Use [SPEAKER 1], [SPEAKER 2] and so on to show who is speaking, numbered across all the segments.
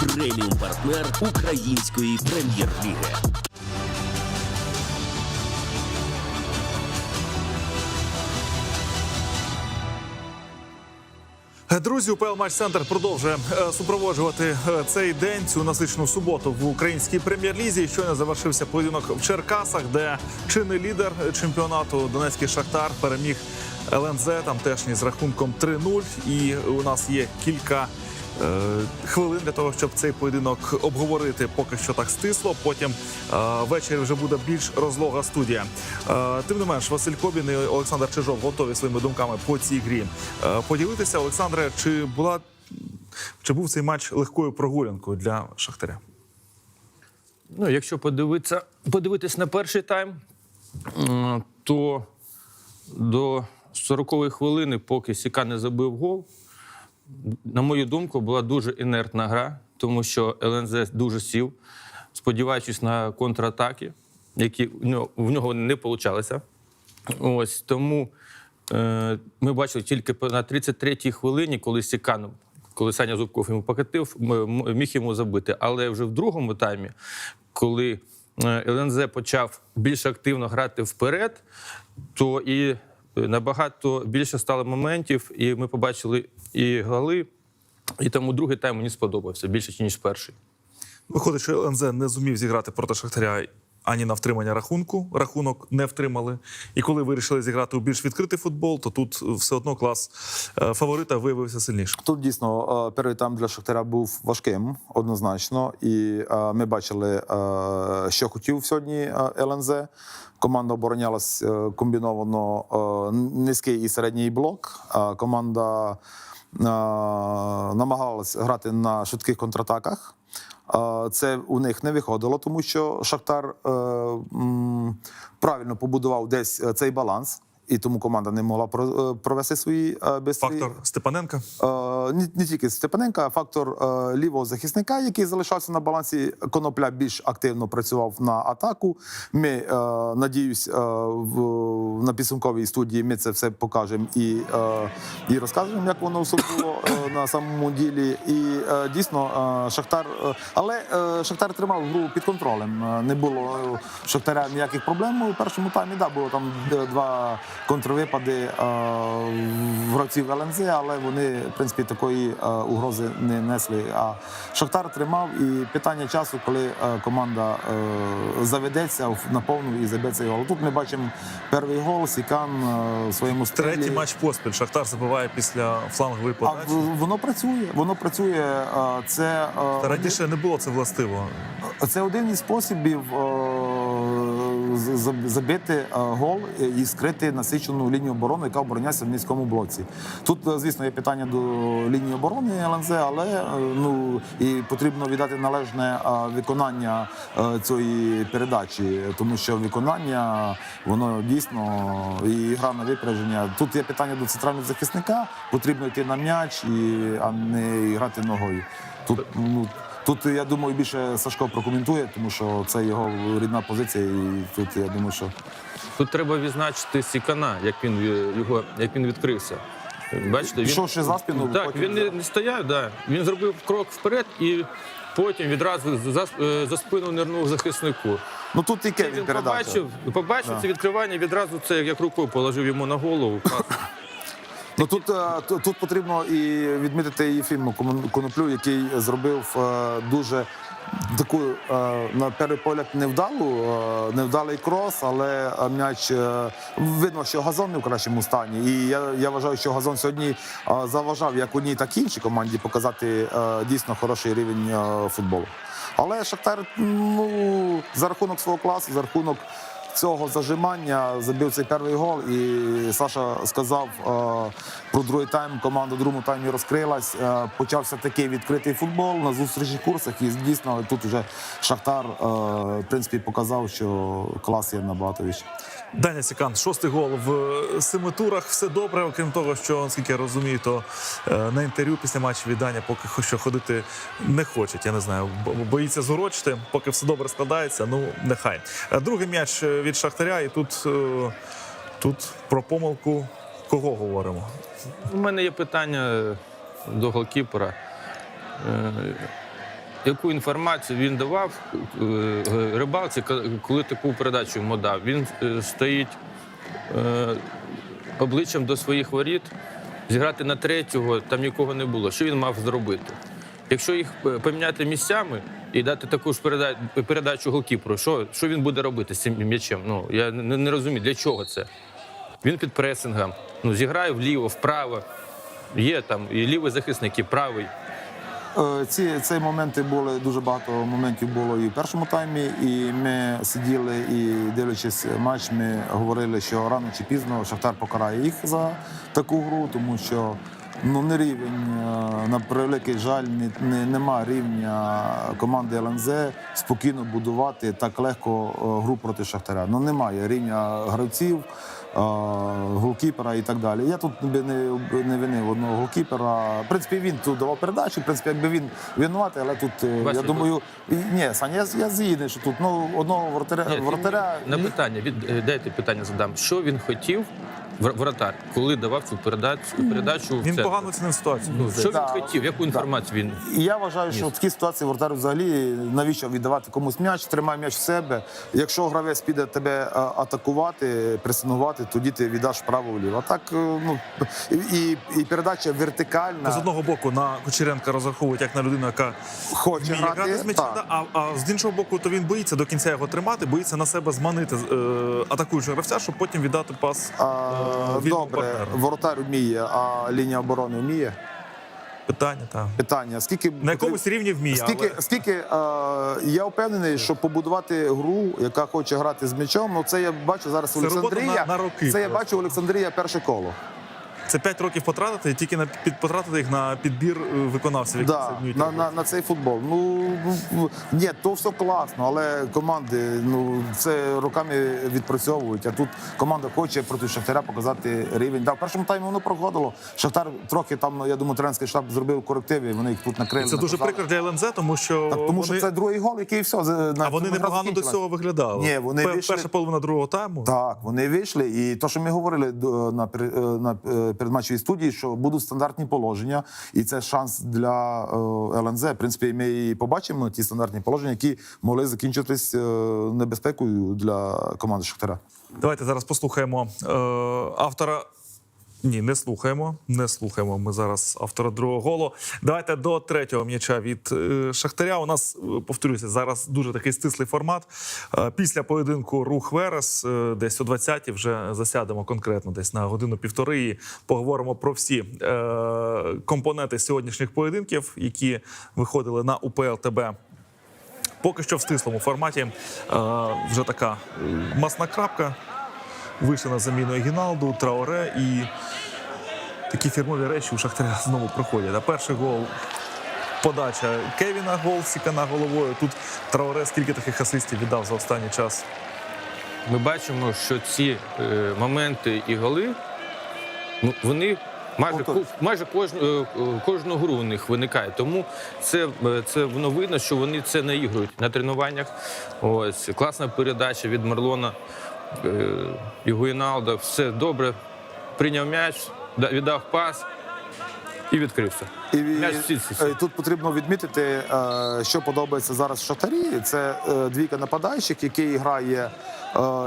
[SPEAKER 1] Преміум партнер української прем'єр-ліги.
[SPEAKER 2] Друзі, УПЛ Матч Центр продовжує е, супроводжувати е, цей день цю насичену суботу в українській прем'єр-лізі. Щойно завершився поєдинок в Черкасах, де чинний лідер чемпіонату Донецький Шахтар переміг ЛНЗ тамтешній з рахунком 3-0. І у нас є кілька. Е, Хвилин для того, щоб цей поєдинок обговорити, поки що так стисло. Потім е, ввечері вже буде більш розлога студія. Е, Тим не менш, Василь Кобін і Олександр Чижов готові своїми думками по цій грі поділитися. Олександре, чи була чи був цей матч легкою прогулянкою для Шахтаря?
[SPEAKER 3] Ну, якщо подивитися, подивитись на перший тайм, то до 40-ї хвилини, поки Сіка не забив гол, на мою думку, була дуже інертна гра, тому що ЛНЗ дуже сів, сподіваючись на контратаки, які в нього, в нього не получалися. Ось тому е, ми бачили тільки на 33-й хвилині, коли Сікан, коли Саня Зубков йому покатив, міг йому забити. Але вже в другому таймі, коли е, ЛНЗ почав більш активно грати вперед, то і набагато більше стало моментів, і ми побачили і голи. І тому другий тайм мені сподобався більше, ніж перший.
[SPEAKER 2] Виходить, що ЛНЗ не зумів зіграти проти Шахтаря ані на втримання рахунку. Рахунок не втримали. І коли вирішили зіграти у більш відкритий футбол, то тут все одно клас е, фаворита виявився сильнішим.
[SPEAKER 4] Тут дійсно е, перший тайм для Шахтаря був важким, однозначно. І е, ми бачили, е, що хотів сьогодні е, ЛНЗ. Команда оборонялась е, комбіновано е, низький і середній блок. Е, Команда е, намагалась грати на швидких контратаках. Це у них не виходило, тому що Шахтар е, правильно побудував десь е, цей баланс, і тому команда не могла е, провести свої е, бистрі
[SPEAKER 2] Фактор Степаненка.
[SPEAKER 4] Не, не тільки Степаненка, а фактор е, лівого захисника, який залишався на балансі. Конопля більш активно працював на атаку. Ми надіюсь, на підсумковій студії ми це все покажемо і, і розкажемо, як воно все було е, на самому ділі. І дійсно, Шахтар, але Шахтар тримав гру під контролем. Не було Шахтаря ніяких проблем у першому таймі. Да, було там два контрвипади е, в гравців ЛНЗ, але вони, в принципі, такої е, угрози не несли. А Шахтар тримав і питання часу, коли е, команда заведеться на повну і заб'є цей гол. Тут ми бачимо перший гол, Сікан в своєму стилі.
[SPEAKER 2] Третій матч поспіль. Шахтар забиває після флангової
[SPEAKER 4] А
[SPEAKER 2] подачі.
[SPEAKER 4] в- воно працює, воно працює. Це
[SPEAKER 2] Та раніше не було це властиво.
[SPEAKER 4] Це один із способів забити е, гол і скрити насичену лінію оборони, яка обороняється в низькому блоці. Тут, е, звісно, є питання до лінії оборони ЛНЗ, але е, ну і потрібно віддати належне виконання цієї передачі, тому що виконання воно дійсно і гра на випередження. Тут є питання до центрального захисника. Потрібно йти на м'яч і а не грати ногою. Тут ну. Тут я думаю, більше Сашко прокоментує, тому що це його рідна позиція, і тут я думаю, що
[SPEAKER 3] Тут треба відзначити Сікана, як він його як він відкрився. Бачите, він
[SPEAKER 4] ще за спину,
[SPEAKER 3] Так,
[SPEAKER 4] потім
[SPEAKER 3] він не, не стояв, да. він зробив крок вперед і потім відразу за, за спину нирнув захиснику.
[SPEAKER 4] ну тут і Кевін
[SPEAKER 3] він
[SPEAKER 4] передача.
[SPEAKER 3] побачив, побачив
[SPEAKER 4] Да.
[SPEAKER 3] це відкривання, відразу це як рукою положив йому на голову.
[SPEAKER 4] Ну тут, е, тут, потрібно і відмітити Єфіму Кому- Коноплю, який зробив е, дуже таку е, на перший погляд невдалу, невдалий крос, але м'яч видно, що газон не в кращому стані. І я, я вважаю, що газон сьогодні заважав як одній, так і іншій команді показати дійсно хороший рівень футболу. Але Шахтар ну, за рахунок свого класу, за рахунок цього зажимання забив цей перший гол. І Саша сказав е, про другий тайм. Команда в другому таймі розкрилась. Е, почався такий відкритий футбол на зустрічних курсах. І дійсно тут вже Шахтар е, в принципі показав, що клас є набагато вищий.
[SPEAKER 2] Даня Сікан, шостий гол в семи турах. Все добре, окрім того, що наскільки я розумію, то на інтерв'ю після матчу віддання поки що ходити не хочуть. Я не знаю, боїться зурочити, поки все добре складається. Ну нехай. Другий м'яч е, від Шахтаря, і тут, е, тут про помилку кого говоримо?
[SPEAKER 3] У мене є питання до голкіпера. Е, яку інформацію він давав е, рибалці, коли таку передачу йому дав. Він стоїть обличчям до своїх воріт, зіграти на третього, там нікого не було. Що він мав зробити? Якщо їх поміняти місцями і дати таку ж переда- передачу голкіперу, що, що він буде робити з цим м'ячем? Ну, я не, не розумію, для чого це. Він під пресингом. Ну, зіграє вліво, вправо. Є там і лівий захисник, і правий.
[SPEAKER 4] Е, Ці, ці моменти були дуже багато моментів було і в першому таймі. І ми сиділи і дивлячись матч, ми говорили, що рано чи пізно Шахтар покарає їх за таку гру, тому що ну не рівень е, на превеликий жаль, не, не, нема рівня команди ЛНЗ спокійно будувати так легко е, гру проти Шахтаря. Ну немає рівня гравців. е, Голкіпера і так далі. Я тут би не, не винив одного голкіпера. В принципі, він тут давав передачу. В принципі, якби він винуватий, але тут
[SPEAKER 3] Вася,
[SPEAKER 4] я думаю, ні, Саня, я, я згідний, що тут ну одного вратаря,
[SPEAKER 3] Ні,
[SPEAKER 4] вратаря
[SPEAKER 3] на питання від дайте питання задам. Що він хотів вр- вратар, коли давав цю передачу передачу
[SPEAKER 2] Він погано оцінив ситуацію.
[SPEAKER 3] Ну, що він
[SPEAKER 4] Да.
[SPEAKER 3] хотів? Яку інформацію він
[SPEAKER 4] І я вважаю, що в такій ситуації воротар взагалі навіщо віддавати комусь м'яч, тримай м'яч в себе. Якщо гравець піде тебе атакувати, пресингувати, тоді ти віддаш вправо вліво. А так, е, ну і, і, передача вертикальна.
[SPEAKER 2] З одного боку на Кучеренка розраховують як на людину, яка
[SPEAKER 4] Хоче грати,
[SPEAKER 2] грати з да, а, а з іншого боку, то він боїться до кінця його тримати, боїться на себе зманити е, атакуючого гравця, щоб потім віддати пас
[SPEAKER 4] А,
[SPEAKER 2] е, вільному
[SPEAKER 4] добре,
[SPEAKER 2] партнера.
[SPEAKER 4] воротар вміє, а лінія оборони вміє.
[SPEAKER 2] Питання, так.
[SPEAKER 4] Питання: скільки
[SPEAKER 2] На якомусь рівні вміє,
[SPEAKER 4] Скільки,
[SPEAKER 2] але
[SPEAKER 4] скільки е, я впевнений, що побудувати гру, яка хоче грати з м'ячом, ну це я бачу зараз
[SPEAKER 2] Це
[SPEAKER 4] Олександрія.
[SPEAKER 2] на- на роки
[SPEAKER 4] це я бачу Олександрія перше коло.
[SPEAKER 2] Це 5 років потратити, і тільки на під потратити їх на підбір е, виконавців, які
[SPEAKER 4] Да, на, на, на цей футбол. Ну ну, ні, то все класно, але команди ну це роками відпрацьовують. А тут команда хоче проти Шахтаря показати рівень. Да, в першому таймі воно проходило. Шахтар трохи там, я думаю, тренерський штаб зробив корективи. Вони їх тут накрили.
[SPEAKER 2] Це дуже прикро для ЛНЗ, тому що
[SPEAKER 4] Так, тому що
[SPEAKER 2] вони,
[SPEAKER 4] це другий гол, який все на
[SPEAKER 2] а вони непогано до цього виглядали.
[SPEAKER 4] Ні, вони
[SPEAKER 2] Пе-
[SPEAKER 4] вийшли-
[SPEAKER 2] перша половина другого тайму.
[SPEAKER 4] Так, вони вийшли, і то, що ми говорили на, пер- е, на е, передматчевій студії, що будуть стандартні положення, і це шанс для е, ЛНЗ. В принципі, ми і побачимо ті стандартні положення, які могли закінчитись е, небезпекою для команди Шахтера.
[SPEAKER 2] Давайте зараз послухаємо е, автора. Ні, не слухаємо. Не слухаємо. Ми зараз автора другого голу. Давайте до третього м'яча від е, Шахтаря. У нас е, повторюся зараз дуже такий стислий формат. Е, після поєдинку рух Верес, десь о 20-ті вже засядемо конкретно, десь на годину-півтори. І поговоримо про всі компоненти сьогоднішніх поєдинків, які виходили на УПЛ ТБ Поки що в стислому форматі вже така масна крапка. Вийшли на заміну Егіналду, Траоре і такі фірмові речі у Шахтаря знову проходять. А перший гол подача Кевіна, гол Сікана головою. Тут Траоре скільки таких асистів віддав за останній час.
[SPEAKER 3] ми бачимо, що ці е, моменти і голи, ну вони. Майже, майже кожну, е, е, кожну гру у них виникає. Тому це, е, це воно видно, що вони це не іграють на тренуваннях. Ось класна передача від Марлона е, і Гуїналда. Все добре. Прийняв м'яч, віддав пас і відкрився.
[SPEAKER 4] І,
[SPEAKER 3] в сітці.
[SPEAKER 4] е, тут потрібно відмітити, е, що подобається зараз Шахтарі. Це е, двійка нападаючих, який грає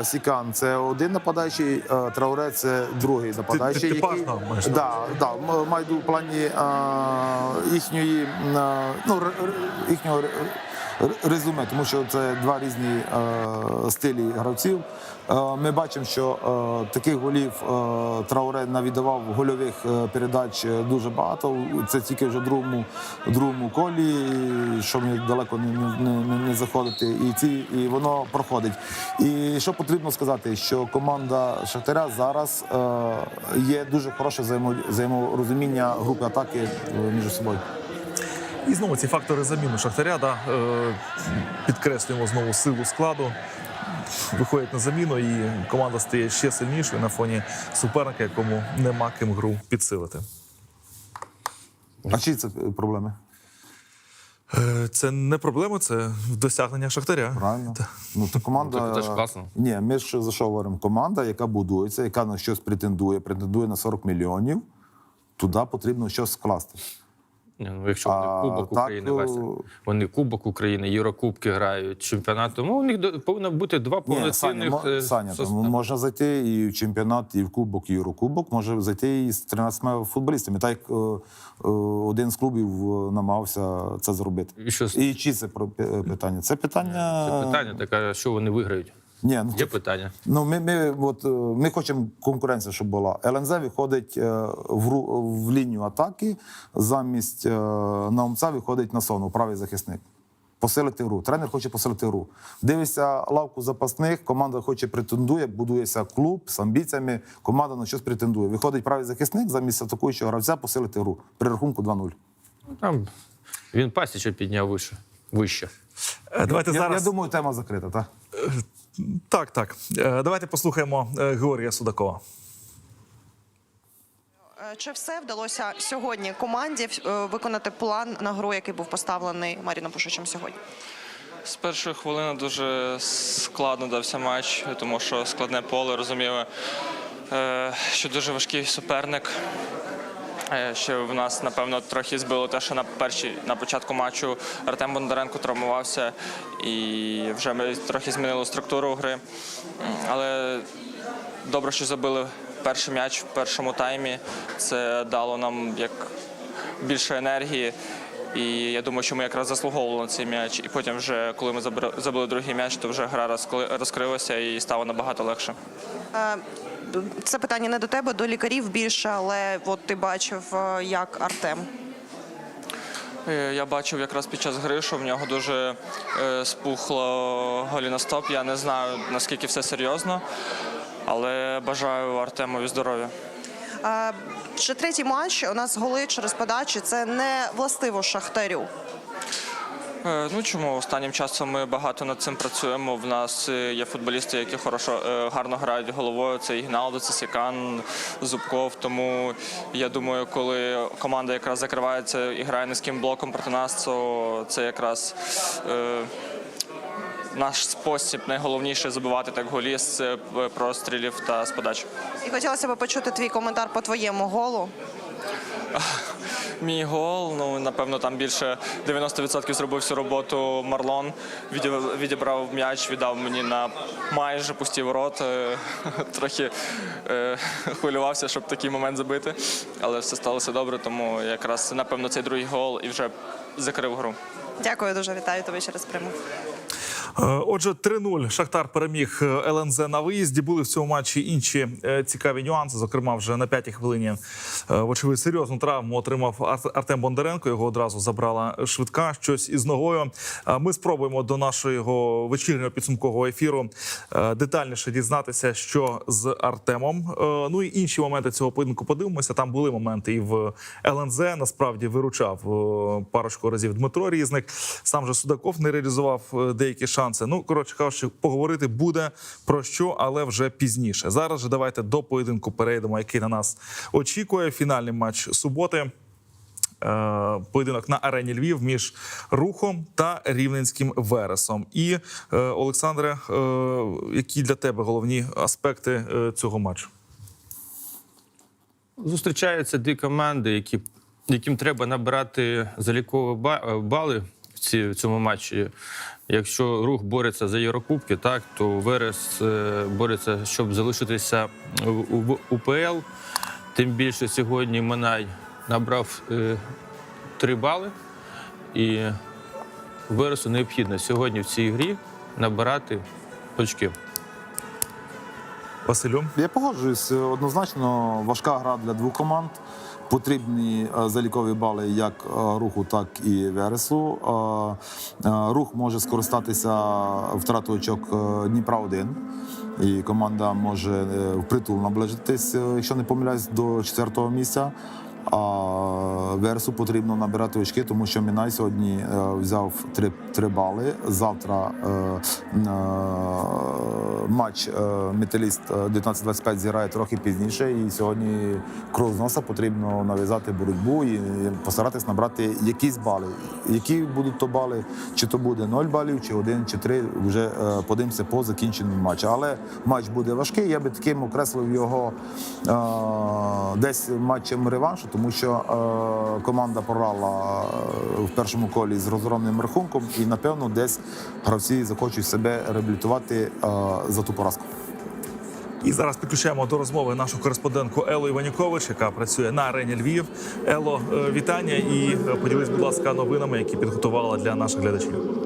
[SPEAKER 4] Сікан. Це один нападаючий, Трауре це другий нападаючий.
[SPEAKER 2] ти
[SPEAKER 4] який,
[SPEAKER 2] типажно маєш на
[SPEAKER 4] да, да, маю в плані їхньої ну, р- р- їхнього резюме, тому що це два різні стилі гравців. Е, Ми бачимо, що е, таких голів е, Трауре навідавав гольових передач дуже багато. Це тільки вже другому, другому колі, що мені далеко не, не, не, заходити. І ці і воно проходить. І що потрібно сказати, що команда Шахтаря зараз є дуже хороше взаєморозуміння групи атаки між собою.
[SPEAKER 2] І знову ці фактори заміни Шахтаря. Да, підкреслюємо знову силу складу. Виходять на заміну, і команда стає ще сильнішою на фоні суперника, якому нема ким гру підсилити.
[SPEAKER 4] А чи це е, проблеми?
[SPEAKER 2] Е, Це не проблема, це досягнення Шахтаря.
[SPEAKER 4] Правильно. Ну, то команда...
[SPEAKER 3] Ну, так це ж класно.
[SPEAKER 4] Ні, ми ж за що говоримо? Команда, яка будується, яка на щось претендує, претендує на 40 мільйонів, туди потрібно щось скласти.
[SPEAKER 3] Ні, ну, якщо вони
[SPEAKER 4] А,
[SPEAKER 3] Кубок
[SPEAKER 4] так,
[SPEAKER 3] України,
[SPEAKER 4] ну,
[SPEAKER 3] Вони Кубок України, Єврокубки грають, чемпіонат. Тому у них повинно бути два
[SPEAKER 4] Ні, Саня,
[SPEAKER 3] повноцінних е,
[SPEAKER 4] Саня там можна зайти і в чемпіонат, і в Кубок, і в Єврокубок, може зайти і з 13 футболістами. Так як е, е, один з клубів е, намагався це зробити.
[SPEAKER 3] І що
[SPEAKER 4] І чи це питання? Це питання.
[SPEAKER 3] Це питання таке, що вони виграють.
[SPEAKER 4] Ні, ну,
[SPEAKER 3] Є питання.
[SPEAKER 4] Ну, ми, ми, от, е, ми хочемо конкуренція, щоб була. ЛНЗ виходить е, в, в лінію атаки, замість е, Наумця виходить на сону, правий захисник. Посилити гру. Тренер хоче посилити гру. Дивишся лавку запасних, команда хоче претендує, будується клуб з амбіціями, команда на щось претендує. Виходить правий захисник замість атакуючого гравця посилити гру. При рахунку 2-0.
[SPEAKER 3] Ну, Там він пасіча підняв вище. вище.
[SPEAKER 2] Давайте
[SPEAKER 4] Я,
[SPEAKER 2] зараз.
[SPEAKER 4] я думаю, тема закрита, так?
[SPEAKER 2] Так, так. Е, Давайте послухаємо е, Георгія Судакова.
[SPEAKER 5] Е, Чи все вдалося сьогодні команді виконати план на гру, який був поставлений Маріном Пушичем сьогодні?
[SPEAKER 6] З першої хвилини дуже складно дався матч, тому що складне поле розуміли, е, що дуже важкий суперник. Е, Що в нас, напевно, трохи збило те, що на першій на початку матчу Артем Бондаренко травмувався, і вже ми трохи змінили структуру гри. Але добре, що забили перший м'яч в першому таймі. Це дало нам як більше енергії. І я думаю, що ми якраз заслуговували на цей м'яч. І потім, вже коли ми забили другий м'яч, то вже гра розкрилася і стало набагато легше.
[SPEAKER 5] Е, Це питання не до тебе, до лікарів більше, але от ти бачив, е, як Артем.
[SPEAKER 6] Е, Я бачив якраз під час гри, що в нього дуже спухло голіностоп. Я не знаю наскільки все серйозно, але бажаю Артемові здоров'я.
[SPEAKER 5] Ще третій матч у нас голи через подачі. Це не властиво Шахтарю.
[SPEAKER 6] Е, Ну чому останнім часом ми багато над цим працюємо. В нас е, є футболісти, які хорошо е, гарно грають головою. Це Ігналдо, це Сікан, Зубков. Тому я думаю, коли команда якраз закривається і грає низьким блоком проти нас, то це якраз. Наш спосіб найголовніше забивати так голі з прострілів та з подач.
[SPEAKER 5] І хотілося б почути твій коментар по твоєму голу.
[SPEAKER 6] Мій гол, ну напевно, там більше 90% зробив всю роботу Марлон. Відібрав м'яч, віддав мені на майже пусті ворота. Трохи е, хвилювався, щоб такий момент забити. Але все сталося добре, тому якраз напевно цей другий гол і вже закрив гру.
[SPEAKER 5] Дякую дуже, вітаю тебе через раз
[SPEAKER 2] Е, Отже, 3-0 Шахтар переміг е, ЛНЗ на виїзді. Були в цьому матчі інші е, цікаві нюанси. Зокрема, вже на п'ятій хвилині, е, вочевидь, серйозну травму отримав Ар- Артем Бондаренко. Його одразу забрала швидка. Щось із ногою. Е, Ми спробуємо до нашого вечірнього підсумкового ефіру е, детальніше дізнатися, що з Артемом. Е, Ну і інші моменти цього поєдинку подивимося. Там були моменти і в ЛНЗ. Насправді виручав е, парочку разів Дмитро Різник. Сам же Судаков не реалізував е, деякі шанси. Ну коротше кажучи, поговорити буде про що, але вже пізніше. Зараз же давайте до поєдинку перейдемо, який на нас очікує. Фінальний матч суботи. Е, Поєдинок на арені Львів між рухом та рівненським вересом. І е, Олександре, е, які для тебе головні аспекти цього матчу?
[SPEAKER 3] Зустрічаються дві команди, які, яким треба набирати залікові бали в, ці, в цьому матчі. Якщо рух бореться за Єврокубки, так то Верес е, бореться, щоб залишитися у, у УПЛ. Тим більше сьогодні Минай набрав е, три бали, і Вересу необхідно сьогодні в цій грі набирати очки.
[SPEAKER 2] Василю?
[SPEAKER 4] Я погоджуюсь. Однозначно важка гра для двох команд. Потрібні е, залікові бали як е, руху, так і Вересу. Е, Рух може скористатися втратою очок Дніпра 1 і команда може впритул наближитись, якщо не помиляюсь, до четвертого місця. А Версу потрібно набирати очки, тому що Мінай сьогодні е, взяв три, три бали. Завтра е, е, матч е, металіст е, 19-25 зіграє трохи пізніше. І сьогодні кров з носа потрібно нав'язати боротьбу і постаратись набрати якісь бали. Які будуть то бали, чи то буде 0 балів, чи 1, чи 3, вже е, подивимося по закінченню матчу. Але матч буде важкий. Я би таким окреслив його е, десь матчем реваншу, тому що е, команда програла е, в першому колі з розгромним рахунком, і напевно десь гравці захочуть себе реабілітувати е, за ту поразку.
[SPEAKER 2] І зараз підключаємо до розмови нашу кореспондентку Елу Іванюкович, яка працює на арені Львів. Ело, е, вітання і е, поділись, будь ласка, новинами, які підготувала для наших глядачів.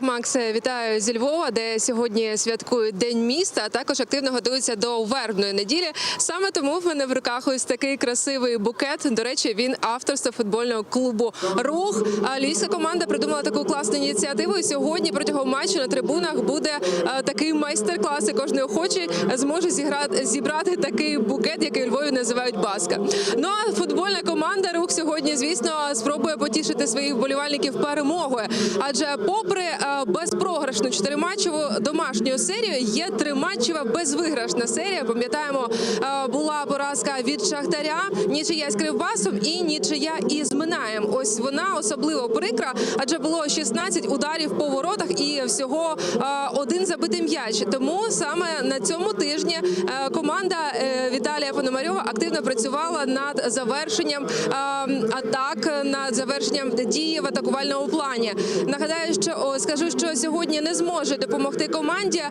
[SPEAKER 7] Так, Макс, вітаю зі Львова, де сьогодні святкують День міста, а також активно готуються до вербної неділі. Саме тому в мене в руках ось такий красивий букет. До речі, він авторство футбольного клубу Рух. А Львівська команда придумала таку класну ініціативу. І сьогодні протягом матчу на трибунах буде е, такий майстер-клас. і Кожен охочий зможе зіграти зібрати такий букет, який у Львові називають баска. Ну а футбольна команда Рух сьогодні, звісно, спробує потішити своїх вболівальників перемогою. Адже, попри е, безпрограшну чотириматчеву домашню серію, є триматчева безвиграшна серія. Пам'ятаємо, е, була поразка від Шахтаря, нічия з Кривбасом і нічия із Минаєм. Ось вона особливо прикра, адже було 16 ударів по воротах і всього е, один забитий м'яч. Тому саме на цьому тижні е, команда Віталія Пономарьова активно працювала над завершенням е, атак, над завершенням дії в атакувальному плані. Нагадаю, що о, скажу, що сьогодні не зможе допомогти команді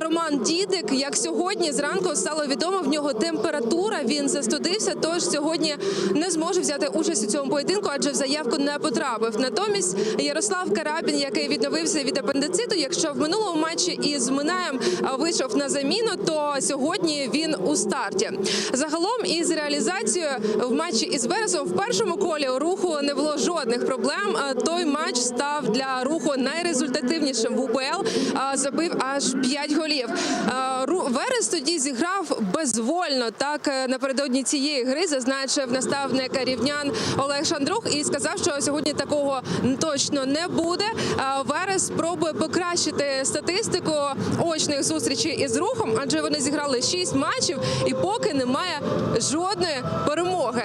[SPEAKER 7] Роман Дідик. Як сьогодні зранку стало відомо, в нього температура. Він застудився, тож сьогодні не зможе взяти участь у цьому поєдинку, адже в заявку не потрапив. Натомість Ярослав Карабін, який відновився від апендициту, якщо в минулому матчі із Минаєм вийшов на заміну, то сьогодні він у старті. Загалом із реалізацією в матчі із Вересом в першому колі руху не було жодних проблем. Той матч став для руху найрезультативнішим в УПЛ. Забив аж 5 голів. Верес тоді зіграв безвольно. Так е, напередодні цієї гри зазначив наставник рівнян Олег Шандрух і сказав, що сьогодні такого точно не буде. Верес спробує покращити статистику очних зустрічей із рухом, адже вони зіграли 6 матчів і поки немає жодної перемоги.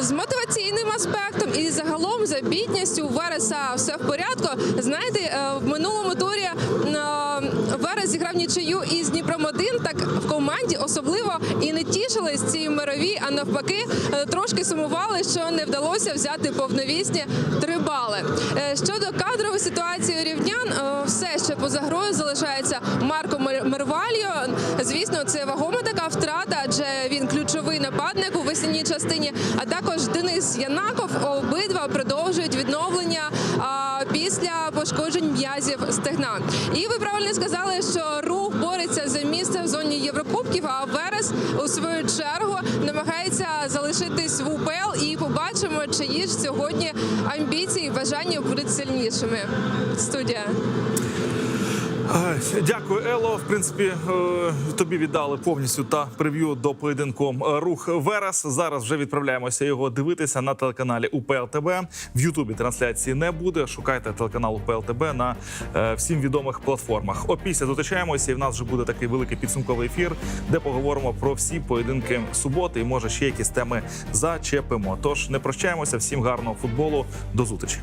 [SPEAKER 7] З мотиваційним аспектом і загалом за бідністю Вереса все в порядку. Знаєте, е, в минулому турі е, Верес зіграв нічию із Дніпром 1 так в команді особливо і не тішились ці мирові, а навпаки, е, трошки сумували, що не вдалося взяти повновісні три бали. Щодо кадрової ситуації рівнян, все ще поза грою залишається Марко Мер- Мервальо. Звісно, це вагома така втрата, адже він ключовий нападник у частині. А також Денис Янаков обидва продовжують відновлення після пошкоджень м'язів стегна. І ви правильно сказали, що рух бореться за місце в зоні Єврокубків. А Верес у свою чергу намагається залишитись в УПЛ. І побачимо, чиї ж сьогодні амбіції і бажання будуть сильнішими. Студія.
[SPEAKER 2] Дякую, Ело. В принципі, е, тобі віддали повністю та прев'ю до поєдинку е, рух Верес. Зараз вже відправляємося його дивитися на телеканалі УПЛ ТБ. В Ютубі трансляції не буде. Шукайте телеканал УПЛ ТБ на е, всім відомих платформах. Опісля зустрічаємося, і в нас вже буде такий великий підсумковий ефір, де поговоримо про всі поєдинки суботи. І може ще якісь теми зачепимо. Тож не прощаємося. Всім гарного футболу. До зустрічі.